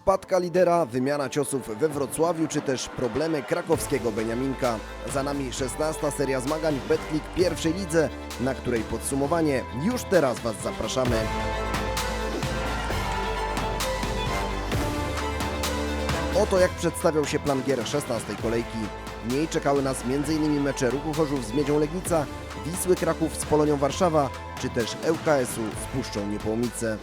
Wpadka lidera, wymiana ciosów we Wrocławiu, czy też problemy krakowskiego Beniaminka. Za nami 16 seria zmagań w Betclick pierwszej lidze, na której podsumowanie już teraz Was zapraszamy. Oto jak przedstawiał się plan gier 16 kolejki. W niej czekały nas m.in. mecze Ruchu Chorzów z Miedzią Legnica, Wisły Kraków z Polonią Warszawa, czy też ŁKS-u z Puszczą Niepołomice.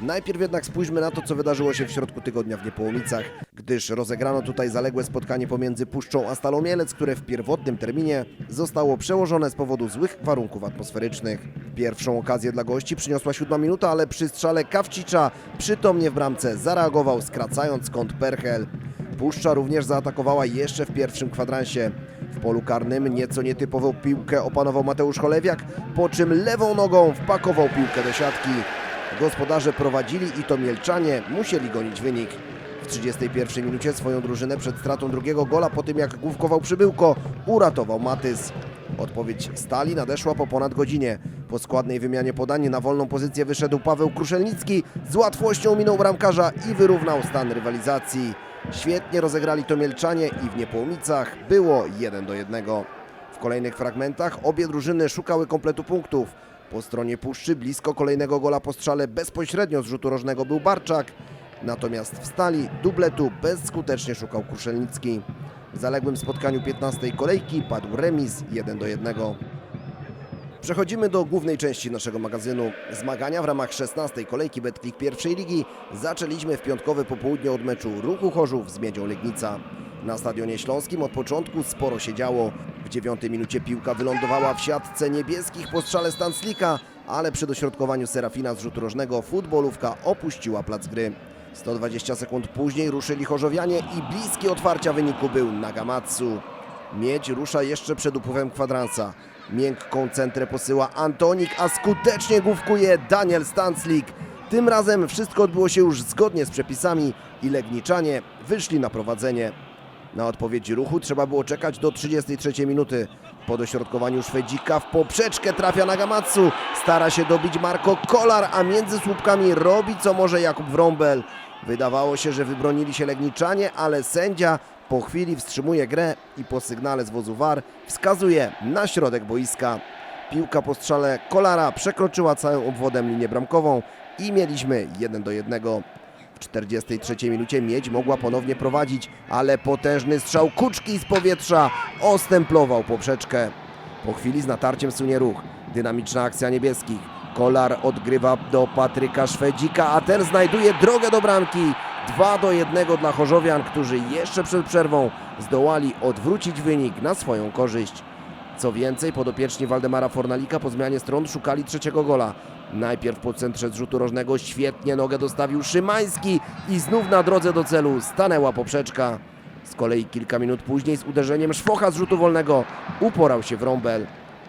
Najpierw jednak spójrzmy na to, co wydarzyło się w środku tygodnia w Niepołomicach, gdyż rozegrano tutaj zaległe spotkanie pomiędzy Puszczą a Stalą Mielec, które w pierwotnym terminie zostało przełożone z powodu złych warunków atmosferycznych. Pierwszą okazję dla gości przyniosła siódma minuta, ale przy strzale Kawcicza przytomnie w bramce zareagował, skracając kąt Perchel. Puszcza również zaatakowała jeszcze w pierwszym kwadransie. W polu karnym nieco nietypową piłkę opanował Mateusz Cholewiak, po czym lewą nogą wpakował piłkę do siatki. Gospodarze prowadzili i to Mielczanie musieli gonić wynik. W 31 minucie swoją drużynę przed stratą drugiego gola po tym jak główkował przybyłko uratował Matys. Odpowiedź Stali nadeszła po ponad godzinie. Po składnej wymianie podań na wolną pozycję wyszedł Paweł Kruszelnicki, z łatwością minął bramkarza i wyrównał stan rywalizacji. Świetnie rozegrali to Mielczanie i w Niepołomicach było 1 do 1. W kolejnych fragmentach obie drużyny szukały kompletu punktów. Po stronie Puszczy blisko kolejnego gola po strzale bezpośrednio z rzutu rożnego był Barczak, natomiast w Stali dubletu bezskutecznie szukał Kruszelnicki. W zaległym spotkaniu 15 kolejki padł remis 1 do 1. Przechodzimy do głównej części naszego magazynu. Zmagania w ramach 16 kolejki Betclick pierwszej ligi zaczęliśmy w piątkowe popołudnie od meczu Ruchu Chorzów z Miedzią Legnica. Na Stadionie Śląskim od początku sporo się działo. W dziewiątej minucie piłka wylądowała w siatce niebieskich po strzale Stanslika, ale przy dośrodkowaniu Serafina z rzutu rożnego futbolówka opuściła plac gry. 120 sekund później ruszyli Chorzowianie i bliski otwarcia wyniku był Nagamatsu. Miedź rusza jeszcze przed upływem kwadransa. Miękką centrę posyła Antonik, a skutecznie główkuje Daniel Stanclik. Tym razem wszystko odbyło się już zgodnie z przepisami i Legniczanie wyszli na prowadzenie. Na odpowiedź ruchu trzeba było czekać do 33 minuty. Po dośrodkowaniu Szwedzika w poprzeczkę trafia Nagamatsu. Stara się dobić Marko Kolar, a między słupkami robi co może Jakub Wrąbel. Wydawało się, że wybronili się Legniczanie, ale sędzia po chwili wstrzymuje grę i po sygnale z wozu VAR wskazuje na środek boiska. Piłka po strzale Kolara przekroczyła całą obwodem linię bramkową i mieliśmy 1 do 1. W 43 minucie Miedź mogła ponownie prowadzić, ale potężny strzał Kuczki z powietrza ostemplował poprzeczkę. Po chwili z natarciem sunie ruch. Dynamiczna akcja niebieskich. Kolar odgrywa do Patryka Szwedzika, a ten znajduje drogę do bramki. 2 do 1 dla Chorzowian, którzy jeszcze przed przerwą zdołali odwrócić wynik na swoją korzyść. Co więcej, podopieczni Waldemara Fornalika po zmianie stron szukali trzeciego gola. Najpierw po centrze z rzutu rożnego świetnie nogę dostawił Szymański i znów na drodze do celu stanęła poprzeczka. Z kolei kilka minut później z uderzeniem Szwocha z rzutu wolnego uporał się Wrąbel.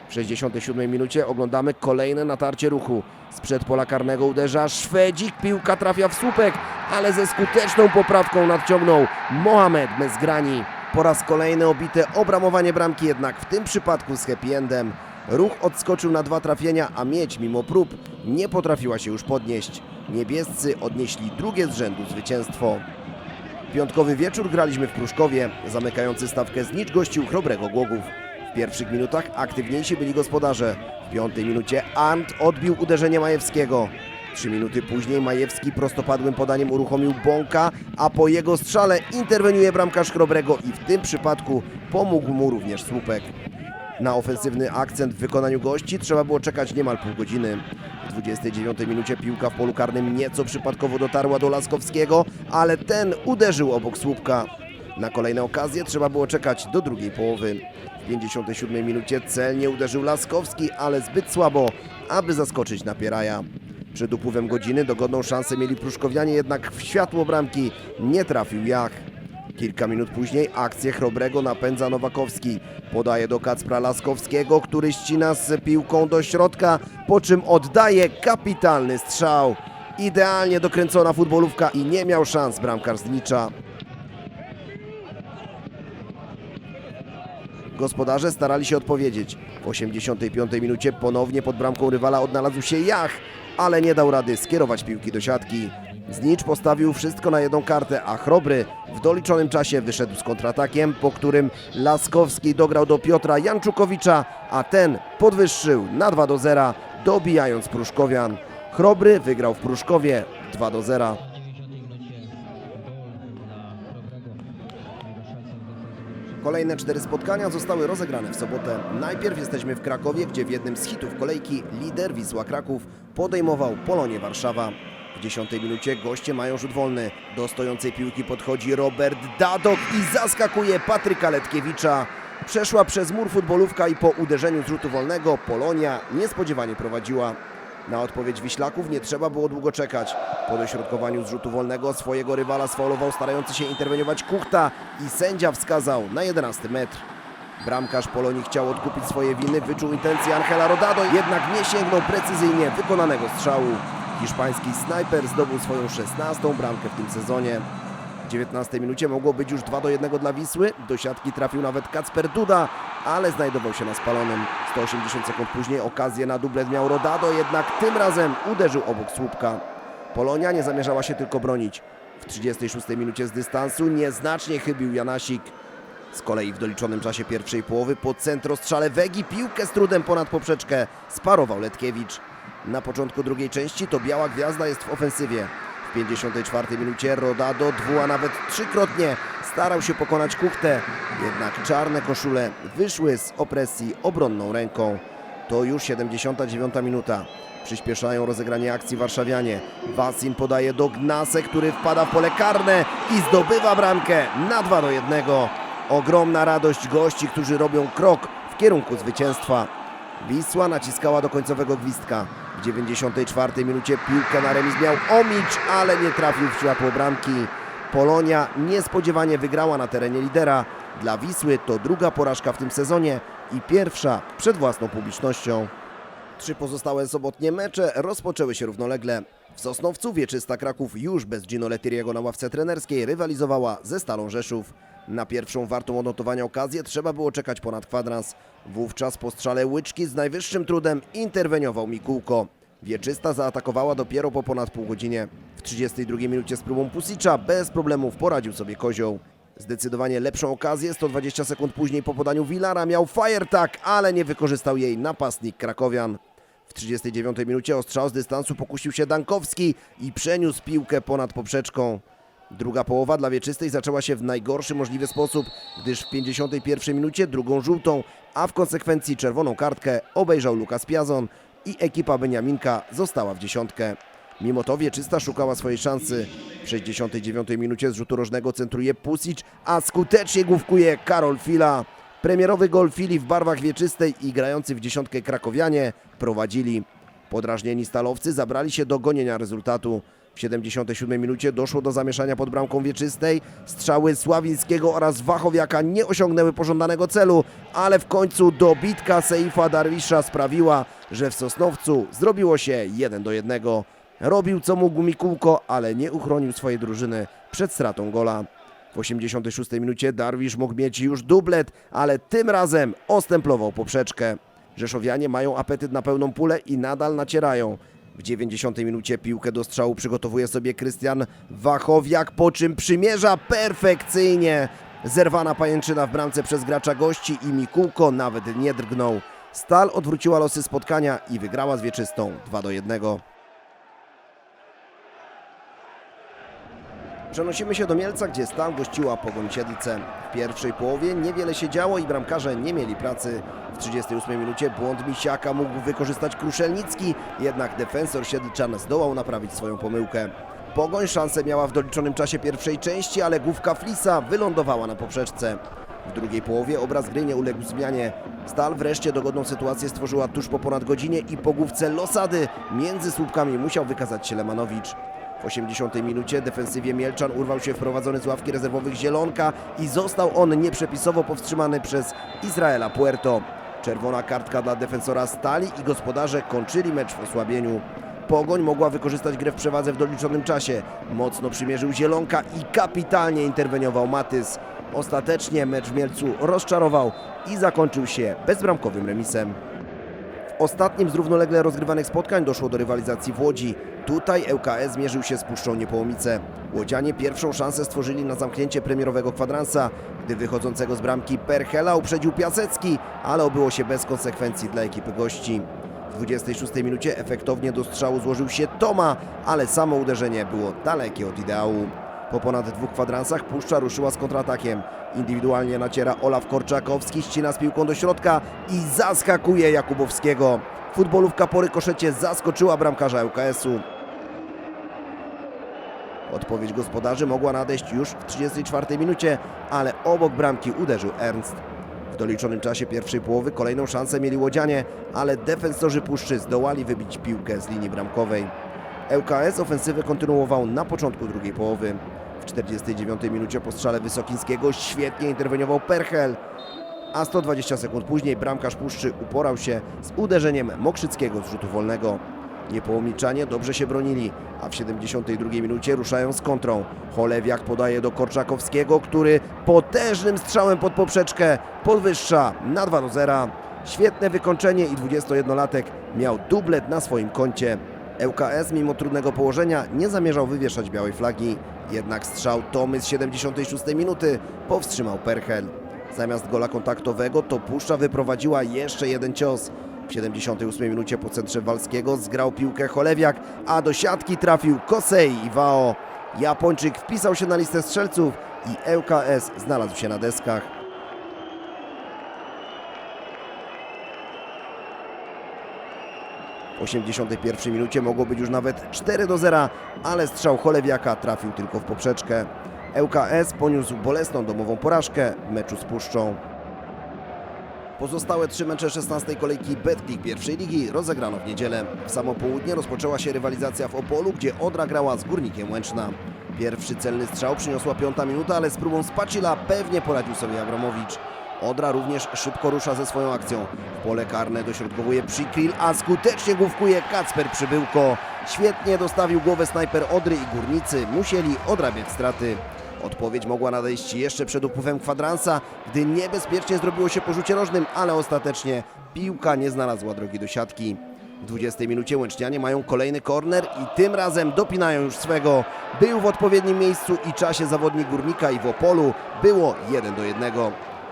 W 67 minucie oglądamy kolejne natarcie ruchu. Sprzed pola karnego uderza Szwedzik, piłka trafia w słupek, ale ze skuteczną poprawką nadciągnął Mohamed Mezgrani. Po raz kolejny obite obramowanie bramki, jednak w tym przypadku z happy endem. Ruch odskoczył na dwa trafienia, a mieć mimo prób nie potrafiła się już podnieść. Niebiescy odnieśli drugie z rzędu zwycięstwo. Piątkowy wieczór graliśmy w Pruszkowie. Zamykający stawkę znicz gościł Chrobrego Głogów. W pierwszych minutach aktywniejsi byli gospodarze. W piątej minucie Arndt odbił uderzenie Majewskiego. Trzy minuty później Majewski prostopadłym podaniem uruchomił Bąka, a po jego strzale interweniuje bramkarz Chrobrego i w tym przypadku pomógł mu również słupek. Na ofensywny akcent w wykonaniu gości trzeba było czekać niemal pół godziny. W 29 minucie piłka w polu karnym nieco przypadkowo dotarła do Laskowskiego, ale ten uderzył obok słupka. Na kolejne okazje trzeba było czekać do drugiej połowy. W 57 minucie celnie uderzył Laskowski, ale zbyt słabo, aby zaskoczyć Napieraja. Przed upływem godziny dogodną szansę mieli Pruszkowianie, jednak w światło bramki nie trafił Jach. Kilka minut później akcję Chrobrego napędza Nowakowski. Podaje do Kacpra Laskowskiego, który ścina z piłką do środka, po czym oddaje kapitalny strzał. Idealnie dokręcona futbolówka i nie miał szans bramkarz Znicza. Gospodarze starali się odpowiedzieć. W 85 minucie ponownie pod bramką rywala odnalazł się Jach, ale nie dał rady skierować piłki do siatki. Znicz postawił wszystko na jedną kartę, a Chrobry w doliczonym czasie wyszedł z kontratakiem, po którym Laskowski dograł do Piotra Janczukowicza, a ten podwyższył na 2 do 0, dobijając Pruszkowian. Chrobry wygrał w Pruszkowie 2 do 0. Kolejne cztery spotkania zostały rozegrane w sobotę. Najpierw jesteśmy w Krakowie, gdzie w jednym z hitów kolejki lider Wisła Kraków podejmował Polonię Warszawa. W dziesiątej minucie goście mają rzut wolny. Do stojącej piłki podchodzi Robert Dadok i zaskakuje Patryka Letkiewicza. Przeszła przez mur futbolówka i po uderzeniu z rzutu wolnego Polonia niespodziewanie prowadziła. Na odpowiedź Wiślaków nie trzeba było długo czekać. Po dośrodkowaniu z rzutu wolnego swojego rywala sfaulował starający się interweniować Kuchta i sędzia wskazał na 11 metr. Bramkarz Polonii chciał odkupić swoje winy, wyczuł intencje Angela Rodado, jednak nie sięgnął precyzyjnie wykonanego strzału. Hiszpański snajper zdobył swoją 16 bramkę w tym sezonie. W 19 minucie mogło być już 2 do 1 dla Wisły. Do siatki trafił nawet Kacper Duda, ale znajdował się na spalonym. 180 sekund później okazję na dublet miał Rodado, jednak tym razem uderzył obok słupka. Polonia nie zamierzała się tylko bronić. W 36 minucie z dystansu nieznacznie chybił Janasik. Z kolei w doliczonym czasie pierwszej połowy po centrostrzale Wegi piłkę z trudem ponad poprzeczkę sparował Letkiewicz. Na początku drugiej części to biała gwiazda jest w ofensywie. W 54 minucie Rodado dwu, a nawet trzykrotnie starał się pokonać Kuchtę. Jednak czarne koszule wyszły z opresji obronną ręką. To już 79 minuta. Przyspieszają rozegranie akcji warszawianie. Wasin podaje do Gnase, który wpada w pole karne i zdobywa bramkę na 2 do 1. Ogromna radość gości, którzy robią krok w kierunku zwycięstwa. Wisła naciskała do końcowego gwizdka. W 94 minucie piłkę na remis miał Omicz, ale nie trafił w światło bramki. Polonia niespodziewanie wygrała na terenie lidera. Dla Wisły to druga porażka w tym sezonie i pierwsza przed własną publicznością. Trzy pozostałe sobotnie mecze rozpoczęły się równolegle. W Sosnowcu wieczysta Kraków już bez Gino Lettieriego na ławce trenerskiej rywalizowała ze Stalą Rzeszów. Na pierwszą wartą odnotowania okazję trzeba było czekać ponad kwadrans. Wówczas po strzale łyczki z najwyższym trudem interweniował Mikułko. Wieczysta zaatakowała dopiero po ponad pół godzinie. W 32 minucie z próbą Pusicza bez problemów poradził sobie Kozioł. Zdecydowanie lepszą okazję 120 sekund później po podaniu Wilara miał Fajertak, ale nie wykorzystał jej napastnik Krakowian. W 39 minucie o strzał z dystansu pokusił się Dankowski i przeniósł piłkę ponad poprzeczką. Druga połowa dla Wieczystej zaczęła się w najgorszy możliwy sposób, gdyż w 51 minucie drugą żółtą, a w konsekwencji czerwoną kartkę obejrzał Lukas Piazon i ekipa Beniaminka została w dziesiątkę. Mimo to Wieczysta szukała swojej szansy. W 69 minucie z rzutu rożnego centruje Pusic, a skutecznie główkuje Karol Fila. Premierowy gol Fili w barwach Wieczystej i grający w dziesiątkę krakowianie prowadzili. Podrażnieni stalowcy zabrali się do gonienia rezultatu. W 77 minucie doszło do zamieszania pod bramką Wieczystej. Strzały Sławińskiego oraz Wachowiaka nie osiągnęły pożądanego celu, ale w końcu dobitka Seifa Darwisza sprawiła, że w Sosnowcu zrobiło się 1 do 1. Robił co mógł Mikułko, ale nie uchronił swojej drużyny przed stratą gola. W 86 minucie Darwisz mógł mieć już dublet, ale tym razem ostemplował poprzeczkę. Rzeszowianie mają apetyt na pełną pulę i nadal nacierają. W 90 minucie piłkę do strzału przygotowuje sobie Krystian Wachowiak, po czym przymierza perfekcyjnie. Zerwana pajęczyna w bramce przez gracza gości i Mikułko nawet nie drgnął. Stal odwróciła losy spotkania i wygrała z Wieczystą 2 do 1. Przenosimy się do Mielca, gdzie Stal gościła Pogoń Siedlce. W pierwszej połowie niewiele się działo i bramkarze nie mieli pracy. W 38 minucie błąd Misiaka mógł wykorzystać Kruszelnicki, jednak defensor Siedlczan zdołał naprawić swoją pomyłkę. Pogoń szansę miała w doliczonym czasie pierwszej części, ale główka Flisa wylądowała na poprzeczce. W drugiej połowie obraz gry nie uległ zmianie. Stal wreszcie dogodną sytuację stworzyła tuż po ponad godzinie i po główce Losady między słupkami musiał wykazać się Lemanowicz. W 80 minucie defensywie Mielczan urwał się wprowadzony z ławki rezerwowych Zielonka i został on nieprzepisowo powstrzymany przez Izraela Puerto. Czerwona kartka dla defensora Stali i gospodarze kończyli mecz w osłabieniu. Pogoń mogła wykorzystać grę w przewadze w doliczonym czasie. Mocno przymierzył Zielonka i kapitalnie interweniował Matys. Ostatecznie mecz w Mielcu rozczarował i zakończył się bezbramkowym remisem. Ostatnim z równolegle rozgrywanych spotkań doszło do rywalizacji w Łodzi. Tutaj ŁKS zmierzył się z Puszczą Niepołomice. Łodzianie pierwszą szansę stworzyli na zamknięcie premierowego kwadransa, gdy wychodzącego z bramki Perchela uprzedził Piasecki, ale obyło się bez konsekwencji dla ekipy gości. W 26 minucie efektownie do strzału złożył się Toma, ale samo uderzenie było dalekie od ideału. Po ponad dwóch kwadransach Puszcza ruszyła z kontratakiem. Indywidualnie naciera Olaf Korczakowski, ścina z piłką do środka i zaskakuje Jakubowskiego. Futbolówka po rykoszecie zaskoczyła bramkarza ŁKS-u. Odpowiedź gospodarzy mogła nadejść już w 34 minucie, ale obok bramki uderzył Ernst. W doliczonym czasie pierwszej połowy kolejną szansę mieli Łodzianie, ale defensorzy Puszczy zdołali wybić piłkę z linii bramkowej. ŁKS ofensywę kontynuował na początku drugiej połowy. W 49 minucie po strzale Wysokińskiego świetnie interweniował Perchel, a 120 sekund później bramkarz Puszczy uporał się z uderzeniem Mokrzyckiego z rzutu wolnego. Niepołomiczanie dobrze się bronili, a w 72 minucie ruszają z kontrą. Cholewiak podaje do Korczakowskiego, który potężnym strzałem pod poprzeczkę podwyższa na 2 do 0. Świetne wykończenie i 21-latek miał dublet na swoim koncie. ŁKS mimo trudnego położenia nie zamierzał wywieszać białej flagi, jednak strzał Tomy z 76 minuty powstrzymał Perchel. Zamiast gola kontaktowego to Puszcza wyprowadziła jeszcze jeden cios. W 78 minucie po centrze Walskiego zgrał piłkę Cholewiak, a do siatki trafił Kosei Iwao. Japończyk wpisał się na listę strzelców i ŁKS znalazł się na deskach. W 81 minucie mogło być już nawet 4 do 0, ale strzał Cholewiaka trafił tylko w poprzeczkę. ŁKS poniósł bolesną domową porażkę w meczu z Puszczą. Pozostałe trzy mecze 16 kolejki Betclick pierwszej ligi rozegrano w niedzielę. W samo południe rozpoczęła się rywalizacja w Opolu, gdzie Odra grała z Górnikiem Łęczna. Pierwszy celny strzał przyniosła piąta minuta, ale z próbą Spacila pewnie poradził sobie Abramowicz. Odra również szybko rusza ze swoją akcją. W pole karne dośrodkowuje Przykril, a skutecznie główkuje Kacper Przybyłko. Świetnie dostawił głowę snajper Odry i górnicy musieli odrabiać straty. Odpowiedź mogła nadejść jeszcze przed upływem kwadransa, gdy niebezpiecznie zrobiło się po rzucie rożnym, ale ostatecznie piłka nie znalazła drogi do siatki. W 20 minucie Łęcznianie mają kolejny korner i tym razem dopinają już swego. Był w odpowiednim miejscu i czasie zawodnik Górnika i w Opolu było 1 do 1.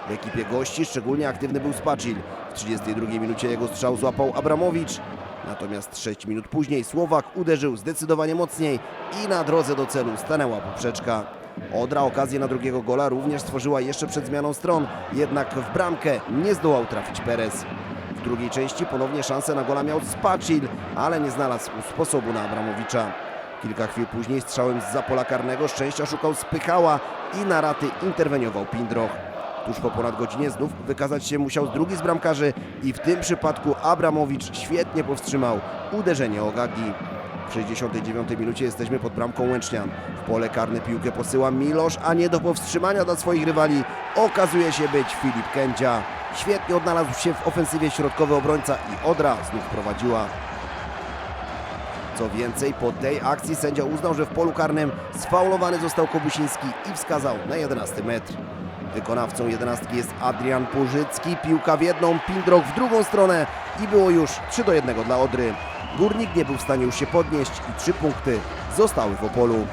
W ekipie gości szczególnie aktywny był Spacil. W 32 minucie jego strzał złapał Abramowicz. Natomiast 6 minut później Słowak uderzył zdecydowanie mocniej i na drodze do celu stanęła poprzeczka. Odra okazję na drugiego gola również stworzyła jeszcze przed zmianą stron, jednak w bramkę nie zdołał trafić Perez. W drugiej części ponownie szansę na gola miał Spacil, ale nie znalazł sposobu na Abramowicza. Kilka chwil później strzałem z pola karnego szczęścia szukał Spychała i na raty interweniował Pindroch. Tuż po ponad godzinie znów wykazać się musiał drugi z bramkarzy i w tym przypadku Abramowicz świetnie powstrzymał uderzenie Ogagi. W 69 minucie jesteśmy pod bramką Łęcznian. Pole karne piłkę posyła Milosz, a nie do powstrzymania dla swoich rywali okazuje się być Filip Kędzia. Świetnie odnalazł się w ofensywie środkowy obrońca i Odra znów prowadziła. Co więcej, po tej akcji sędzia uznał, że w polu karnym sfaulowany został Kobusiński i wskazał na 11 metr. Wykonawcą jedenastki jest Adrian Purzycki, piłka w jedną, Pindrok w drugą stronę i było już 3 do 1 dla Odry. Górnik nie był w stanie już się podnieść i trzy punkty zostały w Opolu.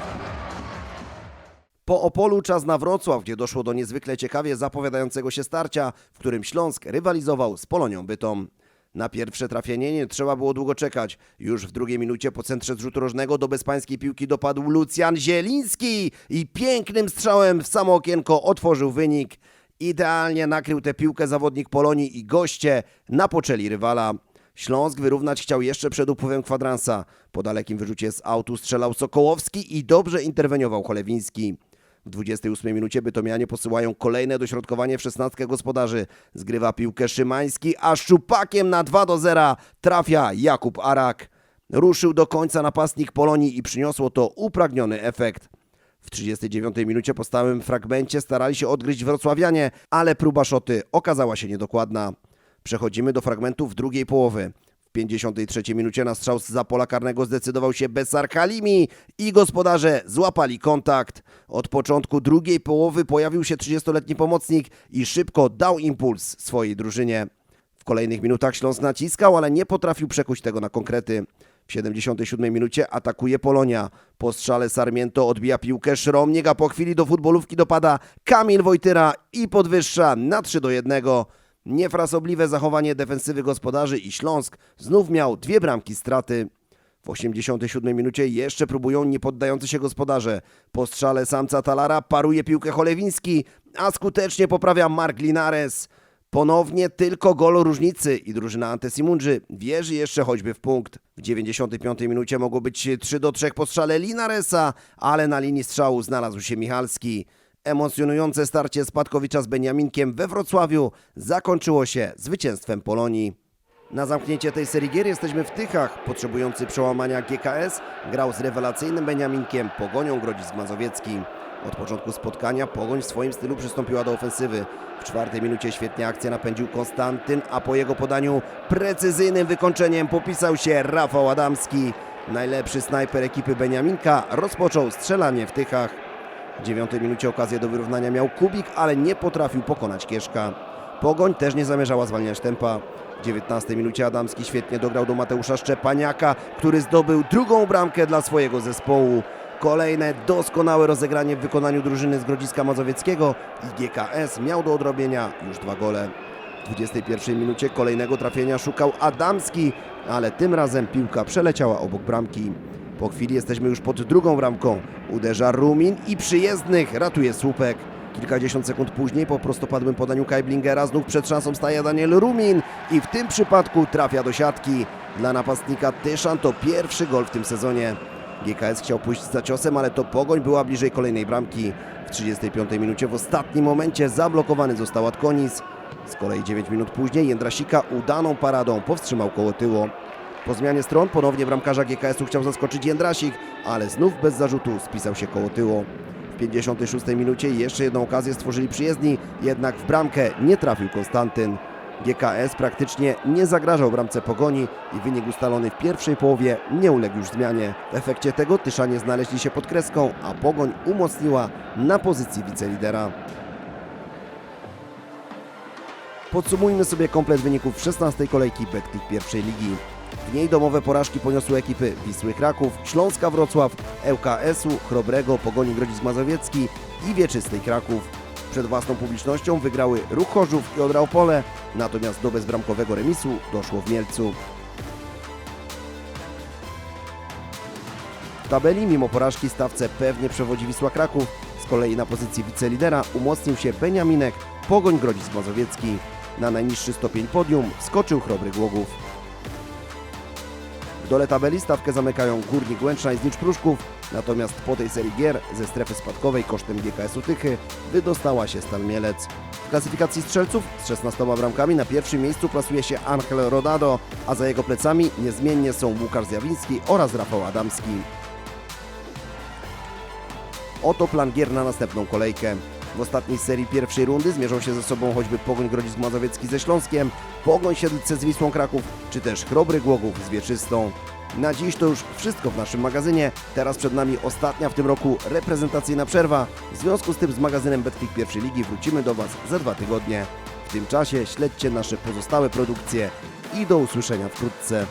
Po Opolu czas na Wrocław, gdzie doszło do niezwykle ciekawie zapowiadającego się starcia, w którym Śląsk rywalizował z Polonią Bytom. Na pierwsze trafienie nie trzeba było długo czekać. Już w drugiej minucie po centrze zrzutu rożnego do bezpańskiej piłki dopadł Lucjan Zieliński i pięknym strzałem w samo okienko otworzył wynik. Idealnie nakrył tę piłkę zawodnik Polonii i goście napoczęli rywala. Śląsk wyrównać chciał jeszcze przed upływem kwadransa. Po dalekim wyrzucie z autu strzelał Sokołowski i dobrze interweniował Cholewiński. W 28 minucie Bytomianie posyłają kolejne dośrodkowanie w szesnastkę gospodarzy. Zgrywa piłkę Szymański, a szczupakiem na 2 do 0 trafia Jakub Arak. Ruszył do końca napastnik Polonii i przyniosło to upragniony efekt. W 39 minucie po stałym fragmencie starali się odgryźć wrocławianie, ale próba szoty okazała się niedokładna. Przechodzimy do fragmentów drugiej połowy. W 53 minucie na strzał z pola karnego zdecydował się Besar Halimi i gospodarze złapali kontakt. Od początku drugiej połowy pojawił się 30-letni pomocnik i szybko dał impuls swojej drużynie. W kolejnych minutach Śląsk naciskał, ale nie potrafił przekuć tego na konkrety. W 77 minucie atakuje Polonia. Po strzale Sarmiento odbija piłkę Szromnik, a po chwili do futbolówki dopada Kamil Wojtyra i podwyższa na 3 do 1. Niefrasobliwe zachowanie defensywy gospodarzy i Śląsk znów miał dwie bramki straty. W 87 minucie jeszcze próbują niepoddający się gospodarze. Po strzale samca Talara paruje piłkę Cholewiński, a skutecznie poprawia Mark Linares. Ponownie tylko gol różnicy i drużyna Antesimundży wierzy jeszcze choćby w punkt. W 95 minucie mogło być 3 do 3 po strzale Linaresa, ale na linii strzału znalazł się Michalski. Emocjonujące starcie Spadkowicza z Beniaminkiem we Wrocławiu zakończyło się zwycięstwem Polonii. Na zamknięcie tej serii gier jesteśmy w Tychach. Potrzebujący przełamania GKS grał z rewelacyjnym Beniaminkiem Pogonią Grodzisk Mazowiecki. Od początku spotkania Pogoń w swoim stylu przystąpiła do ofensywy. W czwartej minucie świetnie akcję napędził Konstantyn, a po jego podaniu precyzyjnym wykończeniem popisał się Rafał Adamski. Najlepszy snajper ekipy Beniaminka rozpoczął strzelanie w Tychach. W dziewiątej minucie okazję do wyrównania miał Kubik, ale nie potrafił pokonać Kieszka. Pogoń też nie zamierzała zwalniać tempa. W 19 minucie Adamski świetnie dograł do Mateusza Szczepaniaka, który zdobył drugą bramkę dla swojego zespołu. Kolejne doskonałe rozegranie w wykonaniu drużyny z Grodziska Mazowieckiego i GKS miał do odrobienia już dwa gole. W 21 minucie kolejnego trafienia szukał Adamski, ale tym razem piłka przeleciała obok bramki. Po chwili jesteśmy już pod drugą bramką. Uderza Rumin i przyjezdnych ratuje słupek. Kilkadziesiąt sekund później po prostopadłym podaniu Kajblingera znów przed szansą staje Daniel Rumin i w tym przypadku trafia do siatki. Dla napastnika Tyszan to pierwszy gol w tym sezonie. GKS chciał pójść za ciosem, ale to Pogoń była bliżej kolejnej bramki. W 35 minucie w ostatnim momencie zablokowany został Atkonis. Z kolei 9 minut później Jędrasika udaną paradą powstrzymał koło tyłu. Po zmianie stron ponownie bramkarza GKS-u chciał zaskoczyć Jędrasik, ale znów bez zarzutu spisał się koło tyłu. W 56 minucie jeszcze jedną okazję stworzyli przyjezdni, jednak w bramkę nie trafił Konstantyn. GKS praktycznie nie zagrażał bramce Pogoni i wynik ustalony w pierwszej połowie nie uległ już zmianie. W efekcie tego Tyszanie znaleźli się pod kreską, a Pogoń umocniła na pozycji wicelidera. Podsumujmy sobie komplet wyników 16 kolejki Betclick pierwszej ligi. W niej domowe porażki poniosły ekipy Wisły Kraków, Śląska Wrocław, ŁKS-u, Chrobrego, Pogoni Grodzisk Mazowiecki i Wieczystej Kraków. Przed własną publicznością wygrały Ruch Chorzów i Odra Opole, natomiast do bezbramkowego remisu doszło w Mielcu. W tabeli mimo porażki stawce pewnie przewodzi Wisła Kraków, z kolei na pozycji wicelidera umocnił się Beniaminek, Pogoń Grodzisk Mazowiecki. Na najniższy stopień podium skoczył Chrobry Głogów. W dole tabeli stawkę zamykają Górnik Łęczna i Znicz Pruszków, natomiast po tej serii gier ze strefy spadkowej kosztem GKS-u Tychy wydostała się Stal Mielec. W klasyfikacji strzelców z 16 bramkami na pierwszym miejscu plasuje się Angel Rodado, a za jego plecami niezmiennie są Łukasz Zjawiński oraz Rafał Adamski. Oto plan gier na następną kolejkę. W ostatniej serii pierwszej rundy zmierzą się ze sobą choćby Pogoń Grodzisk Mazowiecki ze Śląskiem, Pogoń Siedlce z Wisłą Kraków, czy też Chrobry Głogów z Wieczystą. Na dziś to już wszystko w naszym magazynie. Teraz przed nami ostatnia w tym roku reprezentacyjna przerwa. W związku z tym z magazynem Betclick pierwszej ligi wrócimy do Was za dwa tygodnie. W tym czasie śledźcie nasze pozostałe produkcje i do usłyszenia wkrótce.